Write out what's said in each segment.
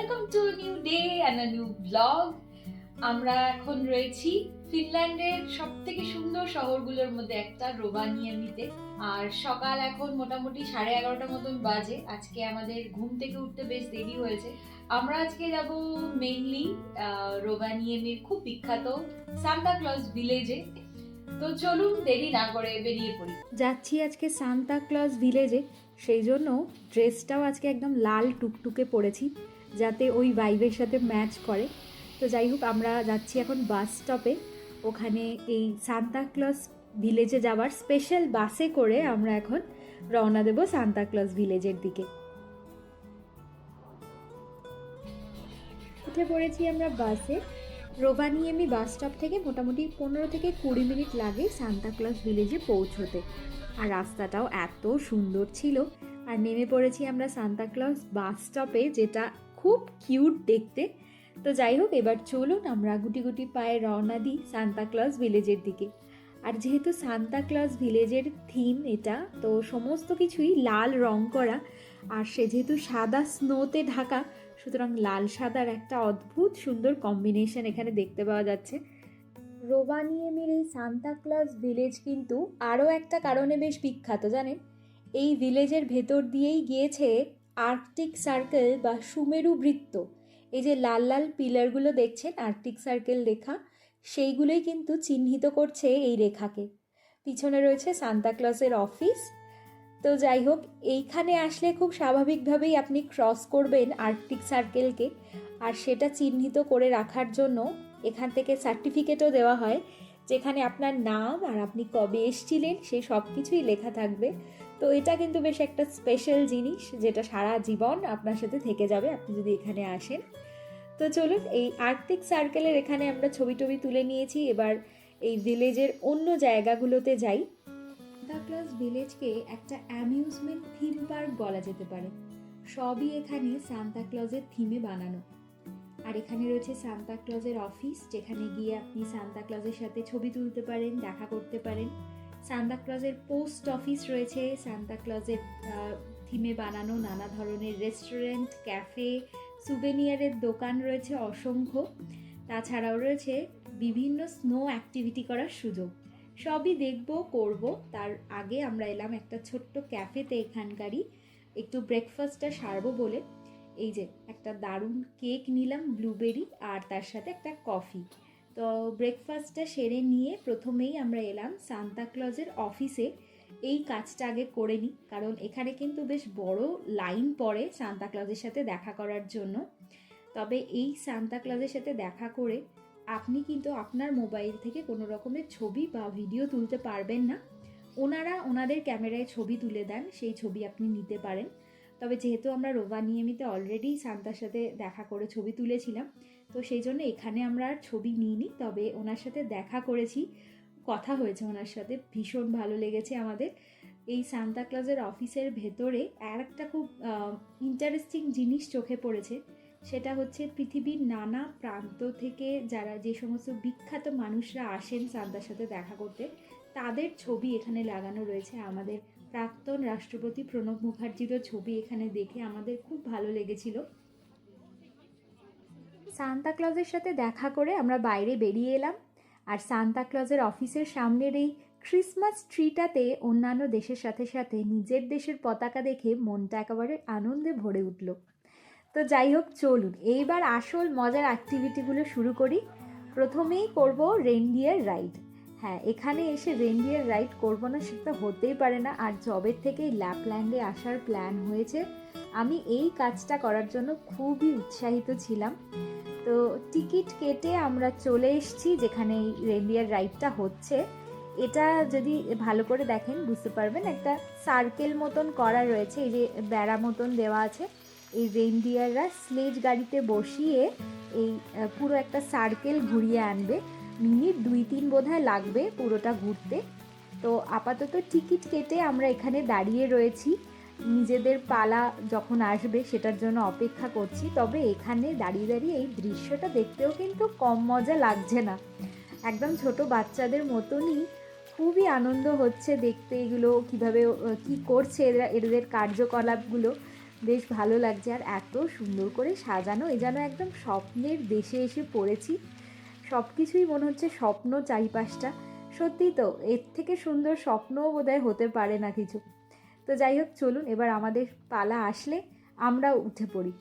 Welcome to new day and a new blog আমরা এখন রয়েছি ফিনল্যান্ডের সব থেকে সুন্দর শহরগুলোর মধ্যে একটা রোবানিয়ামিতে আর সকাল এখন মোটামুটি সাড়ে এগারোটার মতন বাজে। আজকে আমাদের ঘুম থেকে উঠতে বেশ দেরি হয়েছে। আমরা আজকে যাব মেইনলি রোবানিয়ামির খুব বিখ্যাত সান্তা ক্লজ ভিলেজে তো চলুন দেরি না করে বেরিয়ে পড়ি। যাচ্ছি আজকে সান্তা ক্লজ ভিলেজে সেই জন্য ড্রেসটাও আজকে একদম লাল টুকটুকে পরেছি। যাতে ওই ভাইবের সাথে ম্যাচ করে। তো যাই হোক, আমরা যাচ্ছি এখন বাস স্টপে ওখানে এই সান্তা ক্লজ ভিলেজে যাওয়ার স্পেশাল বাসে করে আমরা এখন রওনা দেব সান্তা ক্লজ ভিলেজের দিকে। উঠে পড়েছি আমরা বাসে রোবানিয়েমি বাস স্টপ থেকে মোটামুটি পনেরো থেকে কুড়ি মিনিট লাগে সান্তা ক্লজ ভিলেজে পৌঁছতে। আর রাস্তাটাও এত সুন্দর ছিল। আর নেমে পড়েছি আমরা সান্তা ক্লজ বাস স্টপে যেটা খুব কিউট দেখতে। তো যাই হোক, এবার চলুন আমরা গুটি গুটি পায়ে রওনা দিই সান্তা ক্লজ ভিলেজের দিকে। আর যেহেতু সান্তা ক্লজ ভিলেজের থিম এটা, তো সমস্ত কিছুই লাল রং করা। আর সে যেহেতু সাদা স্নোতে ঢাকা, সুতরাং লাল সাদার একটা অদ্ভুত সুন্দর কম্বিনেশন এখানে দেখতে পাওয়া যাচ্ছে। রোবানিয়েমির এই সান্তা ক্লজ ভিলেজ কিন্তু আরও একটা কারণে বেশ বিখ্যাত, জানেন? এই ভিলেজের ভেতর দিয়েই গিয়েছে আর্কটিক সার্কেল বা সুমেরু বৃত্ত। এই যে লাল লাল পিলারগুলো দেখছেন, আর্কটিক সার্কেল রেখা, সেইগুলোই কিন্তু চিহ্নিত করছে এই রেখাকে। পিছনে রয়েছে সান্তা ক্লজের অফিস। তো যাই হোক, এইখানে আসলে খুব স্বাভাবিকভাবেই আপনি ক্রস করবেন আর্কটিক সার্কেলকে। আর সেটা চিহ্নিত করে রাখার জন্য এখান থেকে সার্টিফিকেটও দেওয়া হয়। যেখানে আপনার নাম আর আপনি কবে এসছিলেন সেই সব কিছুই লেখা থাকবে। তো এটা কিন্তু বেশ একটা স্পেশাল জিনিস, যেটা সারা জীবন আপনার সাথে থেকে যাবে, আপনি যদি এখানে আসেন। তো চলুন, এই আর্কটিক সার্কেলের এখানে আমরা ছবি টবি তুলে নিয়েছি। এবার এই ভিলেজের অন্য জায়গাগুলোতে যাই। সান্তাক্লজ ভিলেজকে একটা অ্যামিউজমেন্ট থিম পার্ক বলা যেতে পারে। সবই এখানে সান্তাক্লজের থিমে বানানো। আর এখানে রয়েছে সান্তাক্লজের অফিস, যেখানে গিয়ে আপনি সান্তাক্লজের সাথে ছবি তুলতে পারেন, দেখা করতে পারেন। সান্তাক্লজের পোস্ট অফিস রয়েছে সান্তাক্লজের থিমে বানানো নানা ধরনের রেস্টুরেন্ট, ক্যাফে, সুভেনিয়ারের দোকান রয়েছে অসংখ্য। তাছাড়াও রয়েছে বিভিন্ন স্নো অ্যাক্টিভিটি করার সুযোগ। সবই দেখব, করব। তার আগে আমরা এলাম একটা ছোট্ট ক্যাফেতে এখানকারই। একটু ব্রেকফাস্টটা সারবো বলে। এই যে একটা দারুণ কেক নিলাম ব্লুবেরি আর তার সাথে একটা কফি তো ব্রেকফাস্টটা সেরে নিয়ে প্রথমেই আমরা এলাম সান্তা ক্লজের অফিসে এই কাজটা আগে করে নিই, কারণ এখানে কিন্তু বেশ বড় লাইন পড়ে সান্তা ক্লজের সাথে দেখা করার জন্য। তবে এই সান্তা ক্লজের সাথে দেখা করে আপনি কিন্তু আপনার মোবাইল থেকে কোনো রকমের ছবি বা ভিডিও তুলতে পারবেন না। ওনারা ওনাদের ক্যামেরায় ছবি তুলে দেন, সেই ছবি আপনি নিতে পারেন। তবে যেহেতু আমরা রোভানিয়ামিতে অলরেডি সান্তার সাথে দেখা করে ছবি তুলেছিলাম, তো সেই জন্য এখানে আমরা আর ছবি নিইনি, তবে ওনার সাথে দেখা করেছি, কথা হয়েছে ওনার সাথে, ভীষণ ভালো লেগেছে আমাদের। এই সান্তা ক্লজের অফিসের ভেতরে আর একটা খুব ইন্টারেস্টিং জিনিস চোখে পড়েছে, সেটা হচ্ছে পৃথিবীর নানা প্রান্ত থেকে যারা যে সমস্ত বিখ্যাত মানুষরা আসেন সান্তার সাথে দেখা করতে, তাদের ছবি এখানে লাগানো রয়েছে আমাদের প্রাক্তন রাষ্ট্রপতি প্রণব মুখার্জিরও ছবি এখানে দেখে আমাদের খুব ভালো লেগেছিল। সান্তা ক্লজের সাথে দেখা করে আমরা বাইরে বেরিয়ে এলাম আর সান্তা ক্লজের অফিসের সামনের এই ক্রিসমাস ট্রিটাতে অন্যান্য দেশের সাথে সাথে নিজের দেশের পতাকা দেখে মনটা একেবারে আনন্দে ভরে উঠল। তো যাই হোক, চলুন, এইবার আসল মজার অ্যাক্টিভিটিগুলো শুরু করি। প্রথমেই করব রেনডিয়ার রাইড হ্যাঁ এখানে এসে রেনডিয়ার রাইড করব না সেটা হতেই পারে না। আর জবের থেকেই ল্যাপল্যান্ডে আসার প্ল্যান হয়েছে। আমি এই কাজটা করার জন্য খুবই উৎসাহিত ছিলাম। তো টিকিট কেটে আমরা চলে এসেছি যেখানে এই রেনডিয়ার রাইডটা হচ্ছে। এটা যদি ভালো করে দেখেন, বুঝতে পারবেন একটা সার্কেল মতন করা রয়েছে। এই যে বেড়া মতন দেওয়া আছে। এই রেনডিয়াররা স্লেজ গাড়িতে বসিয়ে এই পুরো একটা সার্কেল ঘুরিয়ে আনবে। মিনিট, দুই, তিন বোধহয় লাগবে পুরোটা ঘুরতে। তো আপাতত টিকিট কেটে আমরা এখানে দাঁড়িয়ে রয়েছি। নিজেদের পালা যখন আসবে সেটার জন্য অপেক্ষা করছি, তবে এখানে দাঁড়িয়ে দাঁড়িয়ে এই দৃশ্যটা দেখতেও কিন্তু কম মজা লাগছে না। একদম ছোট বাচ্চাদের মতনই খুবই আনন্দ হচ্ছে দেখতে এগুলো, কীভাবে কি করছে এরা, এদের কার্যকলাপগুলো। বেশ ভালো লাগছে আর এত সুন্দর করে সাজানো, এ যেন একদম স্বপ্নের দেশে এসে পড়েছি। সব কিছুই মনে হচ্ছে স্বপ্ন চারিপাশটা। সত্যি তো, এর থেকে সুন্দর স্বপ্নও বোধহয় হতে পারে না কিছু। তো যাই হোক, চলুন এবার আমাদের পালা আসলে আমরাও উঠে পড়ি।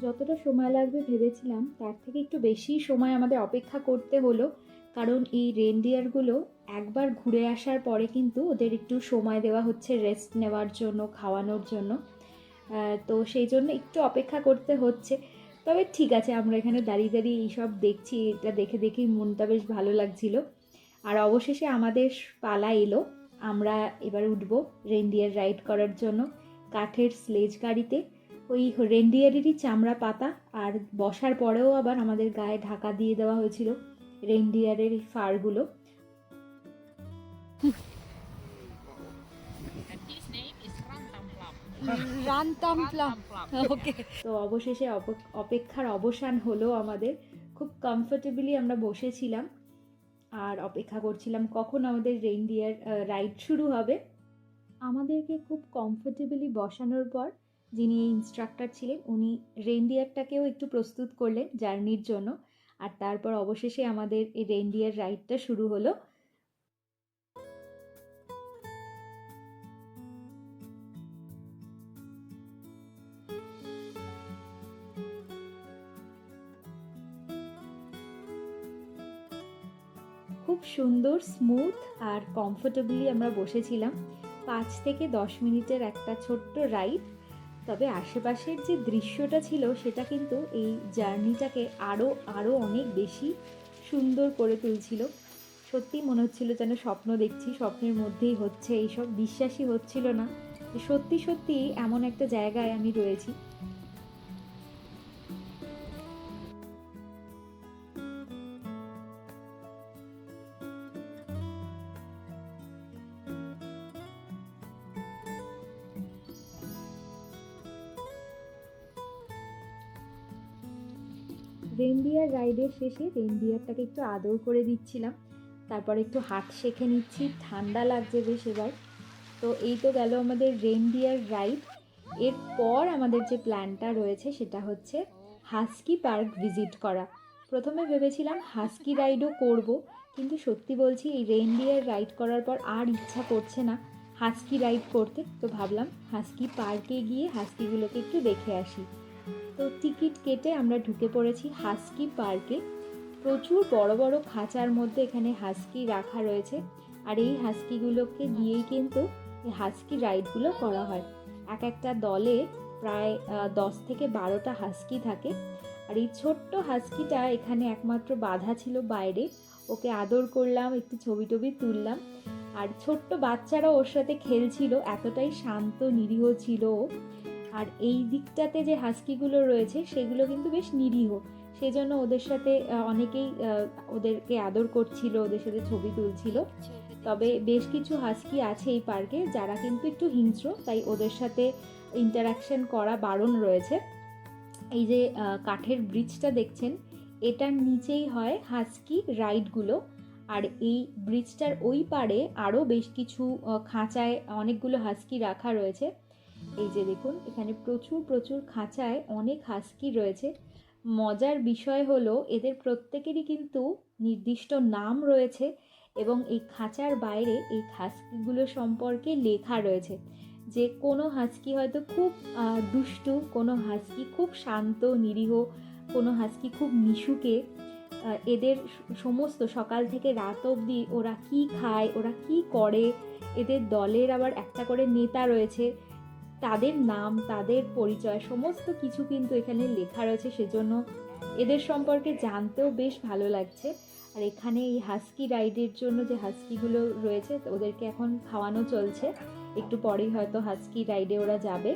যতটা সময় লাগবে ভেবেছিলাম, তার থেকে একটু বেশি সময় আমাদের অপেক্ষা করতে হলো। কারণ এই রেনডিয়ারগুলো একবার ঘুরে আসার পরে কিন্তু ওদের একটু সময় দেওয়া হচ্ছে রেস্ট নেওয়ার জন্য, খাওয়ানোর জন্য। তো সেই জন্য একটু অপেক্ষা করতে হচ্ছে। তবে ঠিক আছে, আমরা এখানে দাঁড়িয়ে দাঁড়িয়ে এইসব দেখছি, এটা দেখে দেখেই মনটা বেশ ভালো লাগছিল। আর অবশেষে আমাদের পালা এলো। আমরা এবার উঠবো রেনডিয়ার রাইড করার জন্য কাঠের স্লেজ গাড়িতে। ওই রেনডিয়ারেরই চামড়া পাতা আর বসার পরেও আবার আমাদের গায়ে ঢাকা দিয়ে দেওয়া হয়েছিল রেনডিয়ারের ফারগুলো। তো অবশেষে অপেক্ষার অবসান হলো আমাদের। খুব কমফোর্টেবলি আমরা বসেছিলাম আর অপেক্ষা করছিলাম কখন আমাদের রেইনডিয়ার রাইড শুরু হবে। আমাদেরকে খুব কমফোর্টেবলি বসানোর পর যিনি ইনস্ট্রাক্টর ছিলেন, উনি রেইনডিয়ারটাকেও একটু প্রস্তুত করলেন জার্নির জন্য। আর তারপর অবশেষে আমাদের এই রেইনডিয়ার রাইডটা শুরু হলো। খুব সুন্দর স্মুথ আর কমফোর্টেবলি আমরা বসেছিলাম। পাঁচ থেকে দশ মিনিটের একটা ছোট্ট রাইড তবে আশেপাশের যে দৃশ্যটা ছিল, সেটা কিন্তু এই জার্নিটাকে আরও আরও অনেক বেশি সুন্দর করে তুলছিল। সত্যি মনে হচ্ছিল যেন স্বপ্ন দেখছি, স্বপ্নের মধ্যেই হচ্ছে, এইসব বিশ্বাসই হচ্ছিল না। সত্যি সত্যি এমন একটা জায়গায় আমি রয়েছি। রাইডের শেষে রেনডিয়ারটাকে একটু আদর করে দিচ্ছিলাম। তারপর একটু হাত শেখে নিচ্ছি, ঠান্ডা লাগছে বেশ এবার। তো এই তো গেল আমাদের রেনডিয়ার রাইড এরপর আমাদের যে প্ল্যানটা রয়েছে সেটা হচ্ছে হাস্কি পার্ক ভিজিট করা। প্রথমে ভেবেছিলাম হাস্কি রাইডও করব, কিন্তু সত্যি বলছি এই রেনডিয়ার রাইড করার পর আর ইচ্ছা করছে না হাস্কি রাইড করতে। তো ভাবলাম হাস্কি পার্কে গিয়ে হাস্কিগুলোকে একটু দেখে আসি। তো টিকিট কেটে আমরা ঢুকে পড়েছি হাস্কি পার্কে। প্রচুর বড় বড় খাঁচার মধ্যে এখানে হাস্কি রাখা রয়েছে। আর এই হাস্কিগুলোকে দিয়েই কিন্তু এই হাস্কি রাইডগুলো করা হয়। এক একটা দলে প্রায় দশ থেকে বারোটা হাস্কি থাকে। আর এই ছোট্ট হাস্কিটা এখানে একমাত্র বাধা ছিল বাইরে। ওকে আদর করলাম, একটু ছবি টবি তুললাম। আর ছোট্ট বাচ্চারা ওর সাথে খেলছিল, এতটাই শান্ত, নিরীহ ছিল ও। আর এই দিকটাতে যে হাস্কিগুলো রয়েছে, সেগুলো কিন্তু বেশ নিরীহ। সেজন্য ওদের সাথে অনেকেই ওদেরকে আদর করছিল, ওদের সাথে ছবি তুলছিল। তবে বেশ কিছু হাস্কি আছে এই পার্কে, যারা কিন্তু একটু হিংস্র, তাই ওদের সাথে ইন্টারাকশন করা বারণ রয়েছে। এই যে কাঠের ব্রিজটা দেখছেন, এটার নিচেই হয় হাস্কি রাইডগুলো আর এই ব্রিজটার ওই পারে আরও বেশ কিছু খাঁচায় অনেকগুলো হাস্কি রাখা রয়েছে। এই যে দেখুন, এখানে প্রচুর প্রচুর খাঁচায় অনেক হাস্কি রয়েছে। মজার বিষয় হলো, এদের প্রত্যেকেরই কিন্তু নির্দিষ্ট নাম রয়েছে এবং এই খাঁচার বাইরে এই হাস্কিগুলো সম্পর্কে লেখা রয়েছে। যে কোনো হাস্কি হয়তো খুব দুষ্টু, কোনো হাস্কি খুব শান্ত, নিরীহ, কোনো হাস্কি খুব মিশুকে এদের সমস্ত সকাল থেকে রাত অবধি ওরা কি খায়, ওরা কি করে, এদের দলের আবার একটা করে নেতা রয়েছে। তাদের নাম, তাদের পরিচয়, সমস্ত কিছু কিন্তু এখানে লেখা রয়েছে, সেজন্য এদের সম্পর্কে জানতেও বেশ ভালো লাগছে। আর এখানে এই হাস্কি রাইডের জন্য যে হাস্কিগুলো রয়েছে ওদেরকে এখন খাওয়ানো চলছে। একটু পরেই হয়তো হাস্কি রাইডে ওরা যাবে।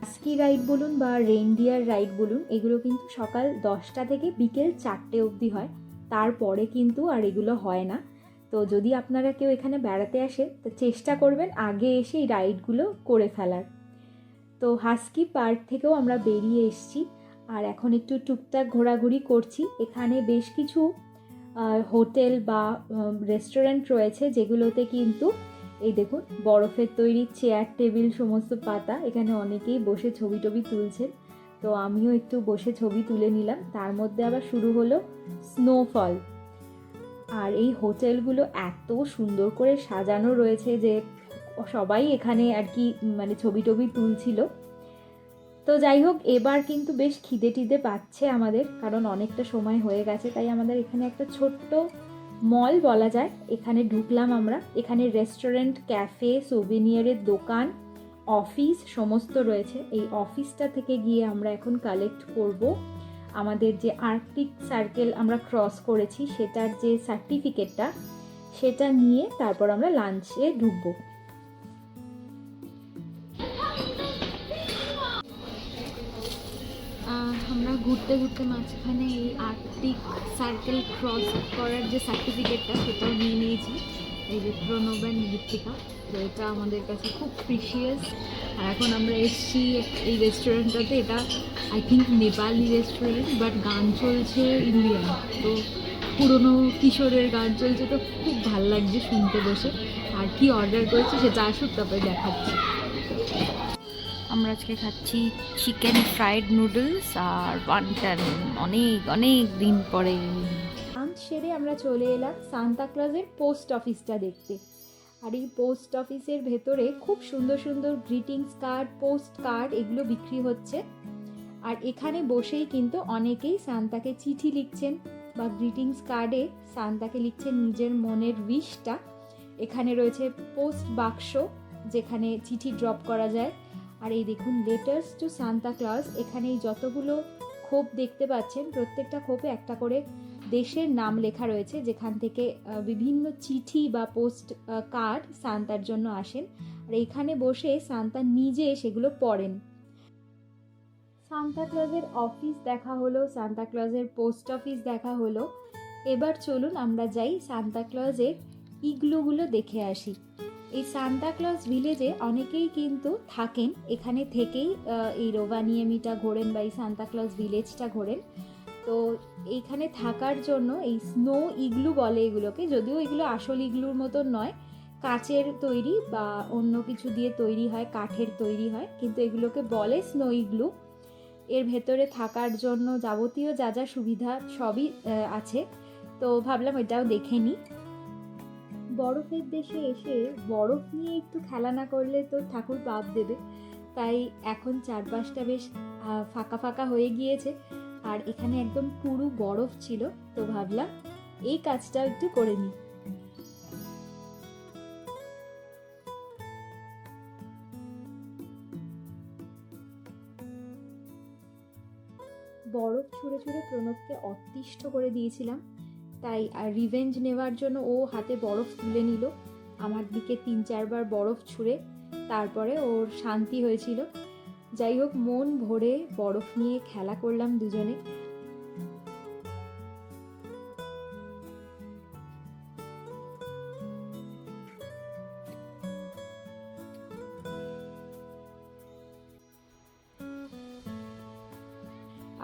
হাস্কি রাইড বলুন বা রেইনডিয়ার রাইড বলুন, এগুলো কিন্তু সকাল দশটা থেকে বিকেল চারটে অবধি হয়। তারপরে কিন্তু আর এগুলো হয় না। তো যদি আপনারা কেউ এখানে বেড়াতে আসেন তো চেষ্টা করবেন আগে এসে এই রাইডগুলো করে ফেলার। তো হাস্কি পার্ক থেকেও আমরা বেরিয়ে এসেছি, আর এখন একটু টুকটাক ঘোরাঘুরি করছি। এখানে বেশ কিছু হোটেল বা রেস্টুরেন্ট রয়েছে যেগুলোতে কিন্তু, এই দেখুন, বরফের তৈরি চেয়ার, টেবিল, সমস্ত পাতা, এখানে অনেকেই বসে ছবি টবি তুলছেন। তো আমিও একটু বসে ছবি তুলে নিলাম। তার মধ্যে আবার শুরু হলো স্নোফল। আর এই হোটেলগুলো এত সুন্দর করে সাজানো রয়েছে যে সবাই এখানে আর কি মানে ছবি টবি তুলছিল। তো যাই হোক, এবার কিন্তু বেশ খিদে টিদে পাচ্ছে আমাদের, কারণ অনেকটা সময় হয়ে গেছে, তাই আমাদের এখানে একটা ছোট্ট মল বলা যায়। এখানে ঢুকলাম আমরা। এখানে রেস্টুরেন্ট, ক্যাফে সোভিনিয়ারের দোকান, অফিস, সমস্ত রয়েছে। এই অফিসটা থেকে গিয়ে আমরা এখন কালেক্ট করব। আমাদের যে আর্কটিক সার্কেল আমরা ক্রস করেছি, সেটার যে সার্টিফিকেটটা, সেটা নিয়ে তারপর আমরা লাঞ্চে ঢুকবো। আমরা ঘুরতে ঘুরতে মাঝখানে এই আর্কটিক সার্কেল ক্রস করার যে সার্টিফিকেটটা, সেটাও নিয়ে নিয়েছি। এই যে দীপিকা তো এটা আমাদের কাছে খুব প্রিসিয়াস আর এখন আমরা এসেছি এই রেস্টুরেন্টটাতে এটা I think Nepali restaurant but গান চলছে ইন্ডিয়ান তো পুরনো কিশোরের গান চলছে, তো খুব ভালো লাগছে শুনতে বসে। আর কি অর্ডার করেছি সেটা আসুক, তারপরে দেখাচ্ছি। আমরা আজকে খাচ্ছি চিকেন ফ্রাইড নুডলস আর ওয়ান্টান অনেক অনেক দিন পরে সেরে আমরা চলে এলাম সান্তা ক্লজের পোস্ট অফিসটা দেখতে। আর এই পোস্ট অফিসের ভেতরে খুব সুন্দর সুন্দর গ্রিটিংস কার্ড পোস্ট কার্ড এগুলো বিক্রি হচ্ছে। আর এখানে বসেই কিন্তু অনেকেই সান্তাকে চিঠি লিখছেন বা গ্রিটিংস কার্ডে সান্তাকে লিখছেন নিজের মনের উইশটা এখানে রয়েছে পোস্ট বাক্স যেখানে চিঠি ড্রপ করা যায়। আর এই দেখুন লেটার্স টু সান্তা ক্লজ এখানে যতগুলো খোপ দেখতে পাচ্ছেন, প্রত্যেকটা খোপে একটা করে দেশের নাম লেখা রয়েছে, যেখান থেকে বিভিন্ন চিঠি বা পোস্ট কার্ড সান্তার জন্য আসেন। আর এখানে বসে সান্তা নিজে সেগুলো পড়েন। সান্তা ক্লজের অফিস দেখা হলো, সান্তা ক্লজের পোস্ট অফিস দেখা হলো। এবার চলুন আমরা যাই সান্তা ক্লজের ইগলুগুলো দেখে আসি। এই সান্তা ক্লজ ভিলেজে অনেকেই কিন্তু থাকেন, এখানে থেকেই এই রোভানিয়ামিটা ঘোরেন বা এই সান্তা ক্লজ ভিলেজটা ঘোরেন। তো এইখানে থাকার জন্য এই স্নো ইগলু বলে এগুলোকে, যদিও এগুলো আসল ইগলুর মতন নয়, কাচের তৈরি বা অন্য কিছু দিয়ে তৈরি হয়, কাঠের তৈরি হয়, কিন্তু এগুলোকে বলে স্নো ইগলু এর ভেতরে থাকার জন্য যাবতীয় যা যা সুবিধা সবই আছে। তো ভাবলাম এটাও দেখে নিই বরফের দেশে এসে বরফ নিয়ে একটু খেলা না করলে তো ঠাকুর পাপ দেবে। তাই এখন চারপাশটা বেশ ফাঁকা ফাঁকা হয়ে গিয়েছে। আর এখানে একদম পুরো বরফ ছিল, তো ভাবলাম এই কাজটা একটু করে নিই। বরফ ছুঁড়ে ছুঁড়ে প্রণবকে অতিষ্ঠ করে দিয়েছিলাম, তাই আর রিভেঞ্জ নেওয়ার জন্য ও হাতে বরফ তুলে নিল। আমার দিকে তিন চারবার বরফ ছুঁড়ে, তারপরে ওর শান্তি হয়েছিল। যাই হোক, মন ভরে বরফ নিয়ে খেলা করলাম দুজনে।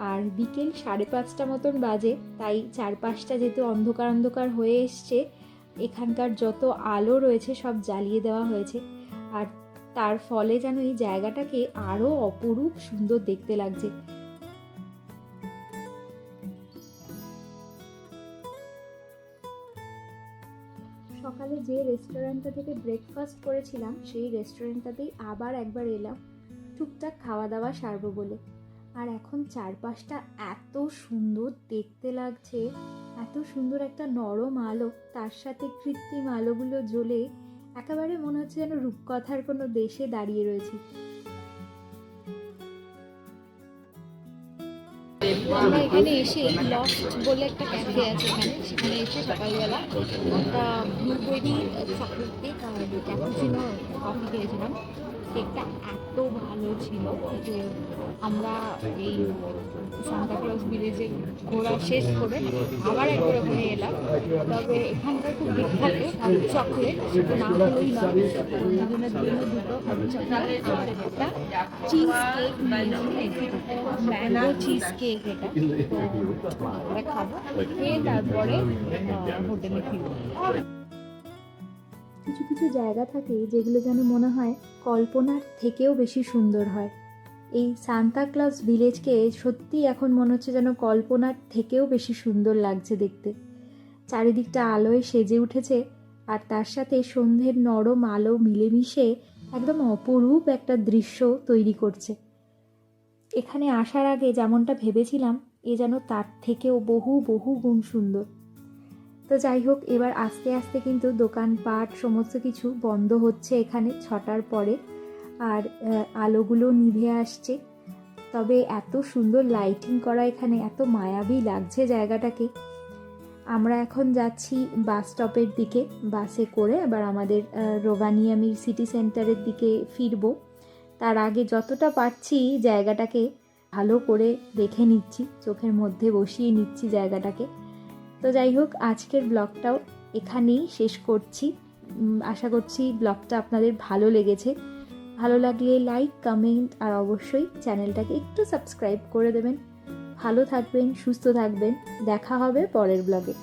আর বিকেল সাড়ে পাঁচটা মতন বাজে, তাই চারপাশটা যেহেতু অন্ধকার অন্ধকার হয়ে এসছে, এখানকার যত আলো রয়েছে সব জ্বালিয়ে দেওয়া হয়েছে। আর তার ফলে যেন এই জায়গাটাকে আরও অপরূপ সুন্দর দেখতে লাগছে। সকালে যে রেস্টুরেন্টটা থেকে ব্রেকফাস্ট করেছিলাম, সেই রেস্টুরেন্টটাতেই আবার একবার এলাম টুকটাক খাওয়া দাওয়া সারবো বলে। আর এখন চারপাশটা এত সুন্দর দেখতে লাগছে, এত সুন্দর একটা নরম আলো, তার সাথে কৃত্রিম আলোগুলো জ্বলে একেবারে মনে হচ্ছে যেন রূপকথার কোনো দেশে দাঁড়িয়ে রয়েছি। আমরা এখানে এসে লস্ট বলে একটা ক্যাফে আছে এখানে, সেখানে এসে সকালবেলা একটা ব্লুবেরি চকলেট কেক আর ক্যাপুচিনো কফি খেয়েছিলাম। কেকটা এত ভালো ছিল যে আমরা এই সান্তা ক্লজ ভিলেজে ঘোরা শেষ করে আবার একবার ওখানে এলাম। তবে এখানকার খুব বিখ্যাত চকলেট না হলেই নয় দুজনের জন্য দুটো চকলেট একটা cheese cake mango cheese cake এটা। তো আমরা খাব, খেয়ে তারপরে হোটেলে ফিরবো। কিছু কিছু জায়গা থাকে যেগুলো যেন মনে হয় কল্পনার থেকেও বেশি সুন্দর হয়। এই সান্তা ক্লাস ভিলেজকে সত্যি এখন মনে হচ্ছে যেন কল্পনার থেকেও বেশি সুন্দর লাগছে দেখতে। চারিদিকটা আলোয় সেজে উঠেছে আর তার সাথে সন্ধ্যের নরম আলো মিলেমিশে একদম অপরূপ একটা দৃশ্য তৈরি করছে। এখানে আসার আগে যেমনটা ভেবেছিলাম, এ যেন তার থেকেও বহু বহু গুণ সুন্দর। তো যাই হোক, এবার আস্তে আস্তে কিন্তু দোকানপাট সমস্ত কিছু বন্ধ হচ্ছে এখানে ছটার পরে। আর আলোগুলো নিভে আসছে। তবে এত সুন্দর লাইটিং করা এখানে, এত মায়াবী লাগছে জায়গাটাকে। আমরা এখন যাচ্ছি বাস স্টপের দিকে বাসে করে আবার আমাদের রোভানিয়ামির সিটি সেন্টারের দিকে ফিরবো। তার আগে যতটা পারছি জায়গাটাকে ভালো করে দেখে নিচ্ছি, চোখের মধ্যে বসিয়ে নিচ্ছি জায়গাটাকে। তো যাই হোক, আজকের ব্লগটাও এখানেই শেষ করছি। আশা করছি ব্লগটা আপনাদের ভালো লেগেছে। ভালো লাগলে লাইক, কমেন্ট আর অবশ্যই চ্যানেলটাকে একটু সাবস্ক্রাইব করে দেবেন। ভালো থাকবেন, সুস্থ থাকবেন। দেখা হবে পরের ব্লগে।